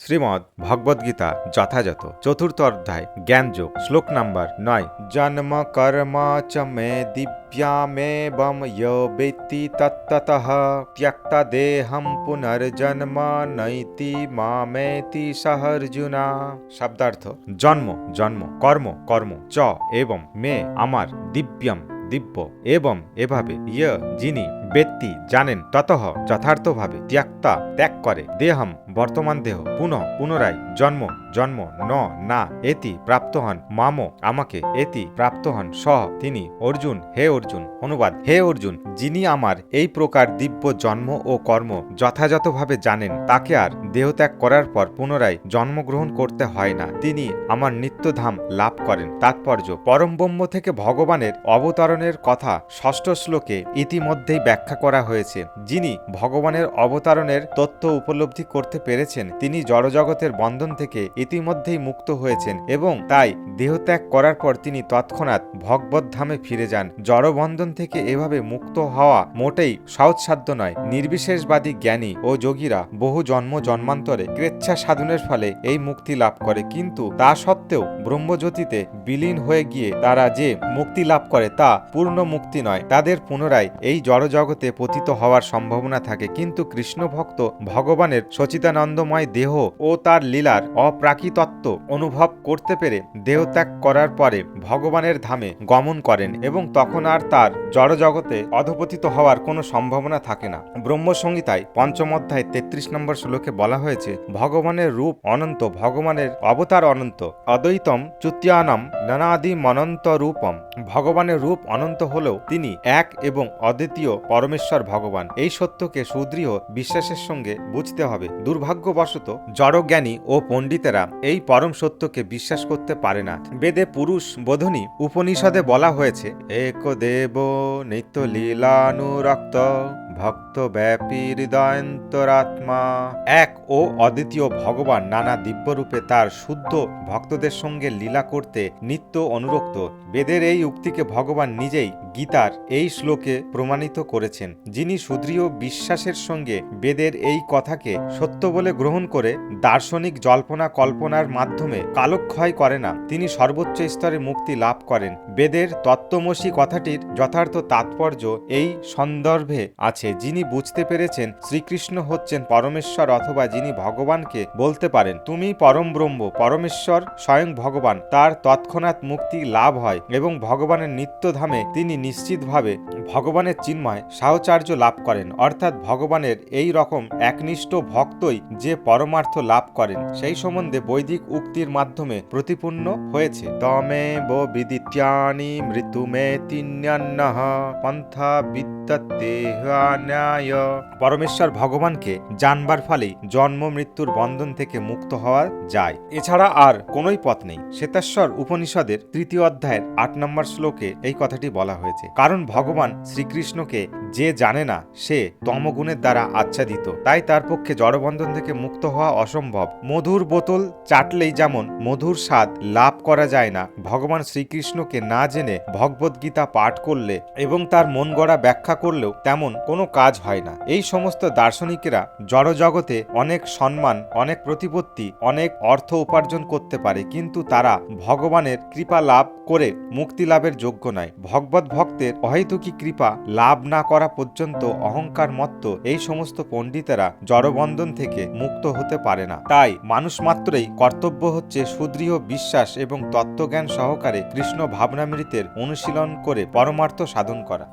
শ্রীমদ্ ভগবদ্গীতা যথাযথ। চতুর্থ অধ্যায়, জ্ঞানযোগ, শ্লোক নাম্বার নয়। জন্ম কর্ম চ মে দিব্যামেবম বেত্তি তত্ততঃ ত্যক্তা দেহম পুনর্জন্ম নৈতি মামেতি সহর্জুনা। শব্দার্থ, জন্ম জন্ম, কর্ম কর্ম, চ, এবং মে, আমার, দিব্যম, দিব্য, এবং এভাবে ইয় যিনি ব্যক্তি জানেন ততঃ যথার্থভাবে ত্যাক্তা ত্যাগ করে। দেহম বর্তমান দেহ। পুনঃ পুনরায় জন্ম জন্ম ন, না, এতি প্রাপ্ত হন। মামো আমাকে এতি প্রাপ্ত হন। সহ তিনি অর্জুন, হে অর্জুন, অনুবাদ। হে অর্জুন, যিনি আমার এই প্রকার দিব্য জন্ম ও কর্ম যথাযথভাবে জানেন, তাকে আর দেহত্যাগ করার পর পুনরায় জন্মগ্রহণ করতে হয় না। তিনি আমার নিত্যধাম লাভ করেন। তাৎপর্য, পরম ব্রহ্ম থেকে ভগবানের অবতরণের কথা ষষ্ঠ শ্লোকে ইতিমধ্যেই ব্যাখ্যা করা হয়েছে। যিনি ভগবানের অবতারণের তত্ত্ব উপলব্ধি করতে পেরেছেন, তিনি জড়জগতের বন্ধন থেকে ইতিমধ্যেই মুক্ত হয়েছেন এবং তাই দেহত্যাগ করার পর তিনি তৎক্ষণাৎ ভগবদ্ধামে ফিরে যান। জড়বন্ধন থেকে এভাবে মুক্ত হওয়া মোটেই সহজসাধ্য নয়। নির্বিশেষবাদী জ্ঞানী ও যোগীরা বহু জন্ম জন্মান্তরে কৃচ্ছা সাধনের ফলে এই মুক্তি লাভ করে। কিন্তু তা সত্ত্বেও ব্রহ্মজ্যোতিতে বিলীন হয়ে গিয়ে তারা যে মুক্তি লাভ করে তা পূর্ণ মুক্তি নয়। তাদের পুনরায় এই জড়জগতে পতিত হওয়ার সম্ভাবনা থাকে, কিন্তু কৃষ্ণ ভক্ত ভগবানের সচিতানন্দময় দেহ ও তার লীলার অপ্রাকৃতত্ব অনুভব করতে পেরে দেহত্যাগ করার পরে ভগবানের ধামে গমন করেন এবং তখন আর তার জড়জগতে অধপতিত হওয়ার কোনো সম্ভাবনা থাকে না। ব্রহ্মসংহিতায় পঞ্চম অধ্যায় তেত্রিশ নম্বর শ্লোকে বলা হয়েছে, ভগবানের রূপ অনন্ত, ভগবানের অবতার অনন্ত, অদ্বৈতম চুতিয়ানম নানাদি মনন্ত রূপম ভগবানের রূপ অনন্ত হলেও তিনি এক এবং অদ্বিতীয় পরমেশ্বর ভগবান। এই সত্যকে সুদৃঢ় বিশ্বাসের সঙ্গে বুঝতে হবে। দুর্ভাগ্যবশত জড়জ্ঞানী ও পণ্ডিতেরা এই পরম সত্যকে বিশ্বাস করতে পারে না। বেদে পুরুষ বোধনী উপনিষদে বলা হয়েছে, এক দেব নিত্য লীলানুরক্ত, ভক্ত ব্যাপী হৃদয়ন্তরাত্মা। এক ও অদ্বিতীয় ভগবান নানা দিব্যরূপে তার শুদ্ধ ভক্তদের সঙ্গে লীলা করতে নিত্য অনুরক্ত। বেদের এই উক্তিকে ভগবান নিজেই গীতার এই শ্লোকে প্রমাণিত করেছেন, যিনি সুদৃঢ় বিশ্বাসের সঙ্গে বেদের এই কথাকে সত্য বলে গ্রহণ করে দার্শনিক জল্পনা কল্পনার মাধ্যমে কালক্ষয় করে না। তিনি সর্বোচ্চ স্তরে মুক্তি লাভ করেন। বেদের তত্ত্বমসী কথাটির যথার্থ তাৎপর্য এই সন্দর্ভে আছে, যিনি বুঝতে পেরেছেন শ্রীকৃষ্ণ হচ্ছেন পরমেশ্বর অথবা যিনি ভগবানকে বলতে পারেন, তুমি পরম ব্রহ্ম, পরমেশ্বর স্বয়ং ভগবান। তার তৎক্ষণাৎ মুক্তি লাভ হয় এবং ভগবানের নিত্যধামে তিনি নিশ্চিতভাবে ভগবানের চিন্ময় সাহচার্য লাভ করেন, অর্থাৎ ভগবানের এই রকম একনিষ্ঠ ভক্তই যে পরমার্থ লাভ করেন, সেই সম্বন্ধে বৈদিক উক্তির মাধ্যমে প্রতিপূর্ণ হয়েছে। তমে বো বিদিত্যানি মৃত্যুমে তিন্যান্ন পন্থা পরমেশ্বর ভগবানকে জানবার ফলেই জন্ম মৃত্যুর বন্ধন থেকে মুক্ত হওয়া যায়। এছাড়া আর কোনোই পথ নেই। শ্বেতাশ্বর উপনিষদের তৃতীয় অধ্যায়ের আট নম্বর শ্লোকে এই কথাটি বলা হয়েছে। কারণ ভগবান শ্রীকৃষ্ণকে যে জানে না, সে তমগুণের দ্বারা আচ্ছাদিত। তাই তার পক্ষে জড়বন্ধন থেকে মুক্ত হওয়া অসম্ভব। মধুর বোতল চাটলেই যেমন মধুর স্বাদ লাভ করা যায় না, ভগবান শ্রীকৃষ্ণকে না জেনে ভগবদ্গীতা পাঠ করলে এবং তার মন গড়া ব্যাখ্যা করলেও তেমন কোনো কাজ হয় না। এই সমস্ত দার্শনিকেরা জড়জগতে অনেক সম্মান, অনেক প্রতিপত্তি, অনেক অর্থ উপার্জন করতে পারে, কিন্তু তারা ভগবানের কৃপা লাভ করে মুক্তি লাভের যোগ্য নয়। ভগবত ভক্তের অহেতুকী কৃপা লাভ না করা পর্যন্ত অহংকার মত্ত এই সমস্ত পণ্ডিতেরা জড়বন্ধন থেকে মুক্ত হতে পারে না। তাই মানুষ মাত্রই কর্তব্য হচ্ছে সুদৃঢ় বিশ্বাস এবং তত্ত্বজ্ঞান সহকারে কৃষ্ণ ভাবনামৃতের অনুশীলন করে পরমার্থ সাধন করা।